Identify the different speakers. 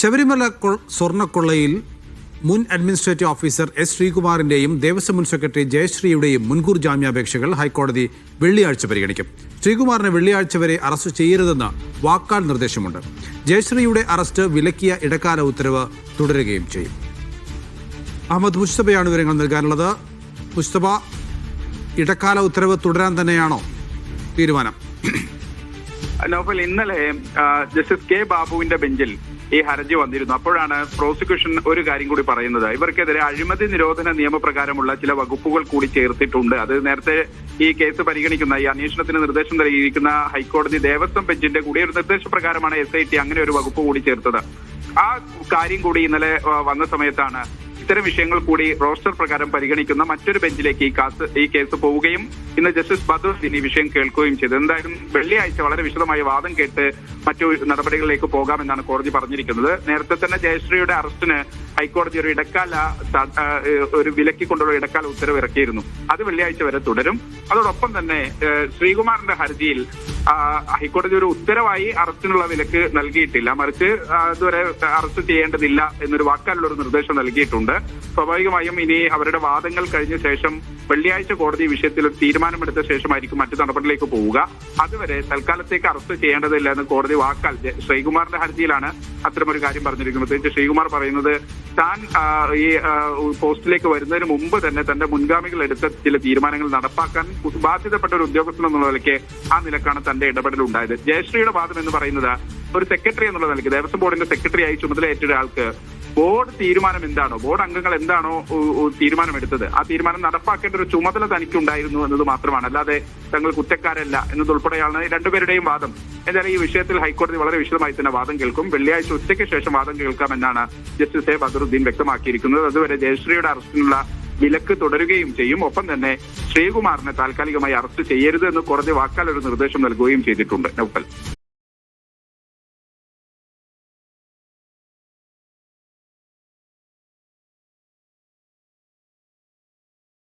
Speaker 1: ശബരിമല സ്വർണക്കൊള്ളയിൽ മുൻ administrative officer S ശ്രീകുമാറിന്റെയും ദേവസ്വം മുൻ സെക്രട്ടറി ജയശ്രീയുടെയും മുൻകൂർ ജാമ്യാപേക്ഷകൾ ഹൈക്കോടതി വെള്ളിയാഴ്ച പരിഗണിക്കും. ശ്രീകുമാറിനെ വെള്ളിയാഴ്ച വരെ അറസ്റ്റ് ചെയ്യരുതെന്ന് വാക്കാൽ നിർദ്ദേശമുണ്ട്. ജയശ്രീയുടെ അറസ്റ്റ് വിലക്കിയ ഇടക്കാല ഉത്തരവ് തുടരുകയും ചെയ്യും. അഹമ്മദ് മുസ്തബയാണ് വിവരങ്ങൾ നൽകാനുള്ളത്. മുസ്തബ ഇടക്കാല ഉത്തരവ് തുടരാൻ തന്നെയാണോ തീരുമാനം?
Speaker 2: ഇന്നലെ ജസ്റ്റിസ് കെ ബാബുവിന്റെ ബെഞ്ചിൽ ഈ ഹർജി വന്നിരുന്നു. അപ്പോഴാണ് പ്രോസിക്യൂഷൻ ഒരു കാര്യം കൂടി പറയുന്നത്. ഇവർക്കെതിരെ അഴിമതി നിരോധന നിയമപ്രകാരമുള്ള ചില വകുപ്പുകൾ കൂടി ചേർത്തിട്ടുണ്ട്. അത് നേരത്തെ ഈ കേസ് പരിഗണിക്കുന്ന ഈ അന്വേഷണത്തിന് നിർദ്ദേശം നൽകിയിരിക്കുന്ന ഹൈക്കോടതി ദേവസ്വം ബെഞ്ചിന്റെ കൂടി ഒരു നിർദ്ദേശപ്രകാരമാണ് എസ് ഐ ടി അങ്ങനെ ഒരു വകുപ്പ് കൂടി ചേർത്തത്. ആ കാര്യം കൂടി ഇന്നലെ വന്ന സമയത്താണ് ഇത്തരം വിഷയങ്ങൾ കൂടി റോസ്റ്റർ പ്രകാരം പരിഗണിക്കുന്ന മറ്റൊരു ബെഞ്ചിലേക്ക് ഈ കാസ് ഈ കേസ് പോവുകയും ഇന്ന് ജസ്റ്റിസ് ബദറുദ്ദീൻ ഈ വിഷയം കേൾക്കുകയും ചെയ്തു. എന്തായാലും വെള്ളിയാഴ്ച വളരെ വിശദമായി വാദം കേട്ട് മറ്റു നടപടികളിലേക്ക് പോകാമെന്നാണ് കോടതി പറഞ്ഞിരിക്കുന്നത്. നേരത്തെ തന്നെ ജയശ്രീയുടെ അറസ്റ്റിന് ഹൈക്കോടതി ഒരു ഇടക്കാല ഒരു വിലക്കി ഒരു വിലക്കിക്കൊണ്ടുള്ള ഇടക്കാല ഉത്തരവ് ഇറക്കിയിരുന്നു അത് വെള്ളിയാഴ്ച വരെ തുടരും. അതോടൊപ്പം തന്നെ ശ്രീകുമാറിന്റെ ഹർജിയിൽ ഹൈക്കോടതി ഒരു ഉത്തരവായി അറസ്റ്റിനുള്ള വിലക്ക് നൽകിയിട്ടില്ല. മറിച്ച് ഇതുവരെ അറസ്റ്റ് ചെയ്യേണ്ടതില്ല എന്നൊരു വാക്കാലുള്ള ഒരു നിർദ്ദേശം നൽകിയിട്ടുണ്ട്. സ്വാഭാവികമായും ഇനി അവരുടെ വാദങ്ങൾ കഴിഞ്ഞ ശേഷം വെള്ളിയാഴ്ച കോടതി വിഷയത്തിൽ ഒരു തീരുമാനമെടുത്ത ശേഷമായിരിക്കും മറ്റു നടപടിയിലേക്ക് പോവുക. അതുവരെ തൽക്കാലത്തേക്ക് അറസ്റ്റ് ചെയ്യേണ്ടതില്ല എന്ന് കോടതി വാക്കാൽ ശ്രീകുമാറിന്റെ ഹർജിയിലാണ് അത്തരമൊരു കാര്യം പറഞ്ഞിരിക്കുന്നത്. ശ്രീകുമാർ പറയുന്നത് താൻ ഈ പോസ്റ്റിലേക്ക് വരുന്നതിന് മുമ്പ് തന്നെ തന്റെ മുൻഗാമികൾ എടുത്ത ചില തീരുമാനങ്ങൾ നടപ്പാക്കാൻ ബാധ്യതപ്പെട്ട ഒരു ഉദ്യോഗസ്ഥൻ എന്നുള്ള നിലയ്ക്ക് ആ നിലക്കാണ് തന്റെ ഇടപെടൽ ഉണ്ടായത്. ജയശ്രീയുടെ വാദം എന്ന് പറയുന്നത് ഒരു സെക്രട്ടറി എന്നുള്ള നിലയ്ക്ക് ദേവസ്വം ബോർഡിന്റെ സെക്രട്ടറി ആയി ചുമതലയേറ്റ ഒരാൾക്ക് ബോർഡ് തീരുമാനം എന്താണോ ബോർഡ് അംഗങ്ങൾ എന്താണോ തീരുമാനമെടുത്തത് ആ തീരുമാനം നടപ്പാക്കേണ്ട ഒരു ചുമതല തനിക്കുണ്ടായിരുന്നു എന്നത് മാത്രമാണ്. അല്ലാതെ തങ്ങൾ കുറ്റക്കാരല്ല എന്നതുൾപ്പെടെയാണ് രണ്ടുപേരുടെയും വാദം. എന്തായാലും ഈ വിഷയത്തിൽ ഹൈക്കോടതി വളരെ വിശദമായി തന്നെ വാദം കേൾക്കും. വെള്ളിയാഴ്ച ഉച്ചയ്ക്ക് ശേഷം വാദം കേൾക്കാമെന്നാണ് ജസ്റ്റിസ് എ ബദറുദ്ദീൻ വ്യക്തമാക്കിയിരിക്കുന്നത്. അതുവരെ ജയശ്രീയുടെ അറസ്റ്റിനുള്ള വിലക്ക് തുടരുകയും ചെയ്യും. ഒപ്പം തന്നെ ശ്രീകുമാറിനെ താൽക്കാലികമായി അറസ്റ്റ് ചെയ്യരുത് എന്ന് കോടതി വാക്കാൽ ഒരു നിർദ്ദേശം നൽകുകയും ചെയ്തിട്ടുണ്ട്. നൗഫൽ.